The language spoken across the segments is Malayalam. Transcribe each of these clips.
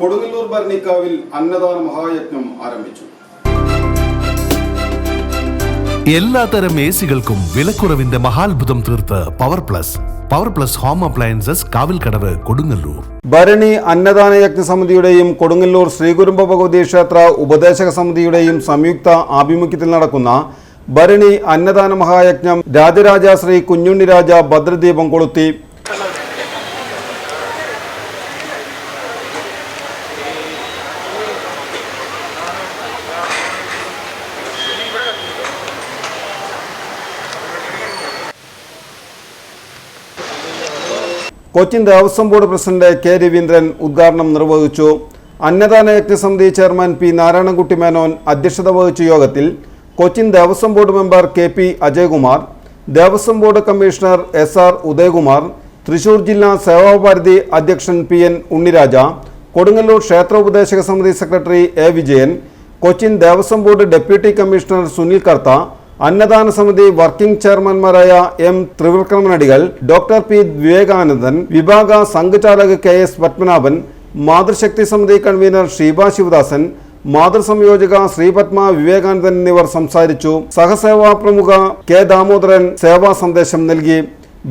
കൊടുങ്ങല്ലൂർ ഭരണിക്കാവിൽ അന്നദാന മഹായജ്ഞം ആരംഭിച്ചു. എല്ലാത്തരം എ സികൾക്കും വിലക്കുറവിന്റെ മഹാത്ഭുതം തീർത്ത് power plus power plus home appliances Kavilkadavu Kodungallur. Bharani അന്നദാന യജ്ഞ സമിതിയുടെയും കൊടുങ്ങല്ലൂർ ശ്രീകുരുംബ ഭഗവതി ക്ഷേത്ര ഉപദേശക സമിതിയുടെയും സംയുക്ത ആഭിമുഖ്യത്തിൽ നടക്കുന്ന ഭരണി അന്നദാന മഹായജ്ഞം രാജരാജ ശ്രീ കുഞ്ഞുണ്ണിരാജ ഭദ്രദീപം കൊളുത്തി Cochin Devaswom board president K Raveendran ഉദ്ഘാടനം നിർവഹിച്ചു. അന്നദാന യജ്ഞസമിതി ചെയർമാൻ പി നാരായണൻകുട്ടി മേനോൻ അധ്യക്ഷത വഹിച്ച യോഗത്തിൽ Cochin Devaswom board member K P Ajayakumar Devaswom board commissioner S R Udayakumar Thrissur ജില്ലാ സേവാഭാരതി അധ്യക്ഷൻ പി എൻ ഉണ്ണിരാജ കൊടുങ്ങല്ലൂർ ക്ഷേത്ര ഉപദേശക സമിതി secretary A Vijayan Cochin Devaswom board deputy commissioner Sunil Kartha അന്നദാന സമിതി വർക്കിംഗ് ചെയർമാൻമാരായ എം ത്രിവിക്രമനടികൾ ഡോക്ടർ പി വിവേകാനന്ദൻ വിഭാഗ സംഘചാലക് കെ എസ് പത്മനാഭൻ മാതൃശക്തി സമിതി കൺവീനർ ഷീബ ശിവദാസൻ മാതൃസംയോജക ശ്രീപത്മ വിവേകാനന്ദൻ എന്നിവർ സംസാരിച്ചു. സഹസേവാ പ്രമുഖ കെ ദാമോദരൻ സേവാ സന്ദേശം നൽകി.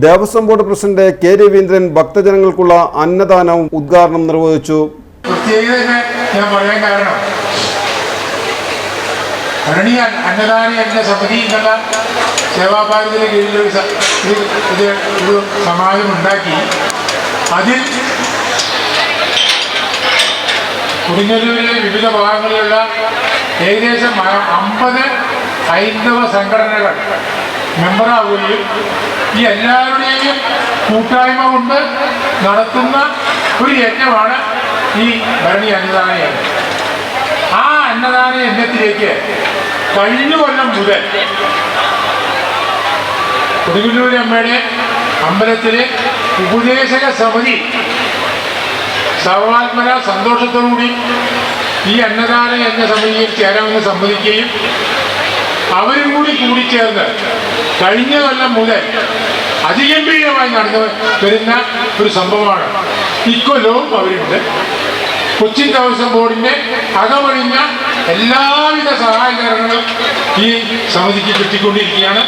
Devaswom board president K Raveendran ഭക്തജനങ്ങൾക്കുള്ള അന്നദാനവും ഉദ്ഘാടനം നിർവഹിച്ചു. ഞാൻ പറയാൻ കാരണം അന്ന- അന്നദാന യജ്ഞ സമിതി എന്നുള്ള കീഴിലൊരു ഒരു സമാജം ഉണ്ടാക്കി. അതിൽ കൊടുങ്ങല്ലൂരിലെ വിവിധ ഭാഗങ്ങളിലുള്ള ഏകദേശം അമ്പത് ഹൈന്ദവ സംഘടനകൾ മെമ്പറാവുകയും ഈ എല്ലാവരുടെയും കൂട്ടായ്മ കൊണ്ട് നടത്തുന്ന ഒരു യജ്ഞമാണ് ഈ ഭരണി അന്നദാന യജ്ഞം. ആ അന്നദാന യജ്ഞത്തിലേക്ക് കഴിഞ്ഞ കൊല്ലം മുതൽ കൊടുങ്ങല്ലൂരി അമ്മയുടെ അമ്പലത്തിലെ ഉപദേശക സമിതി സർവാത്മന സന്തോഷത്തോടുകൂടി ഈ അന്നദാന എന്ന സമിതിയിൽ ചേരാമെന്ന് സമ്മതിക്കുകയും അവരും കൂടി കൂടിച്ചേർന്ന് കഴിഞ്ഞ കൊല്ലം മുതൽ അതിഗംഭീരമായി നടന്നു വരുന്ന ഒരു സംഭവമാണ്. ഇക്കൊല്ലവും അവരുണ്ട്. കൊച്ചിൻ ദേവസ്വം ബോർഡിന്റെ അകമഴിഞ്ഞ എല്ലാവിധ സഹായകരണങ്ങളും ഈ സമിതിക്ക് കിട്ടിക്കൊണ്ടിരിക്കുകയാണ്.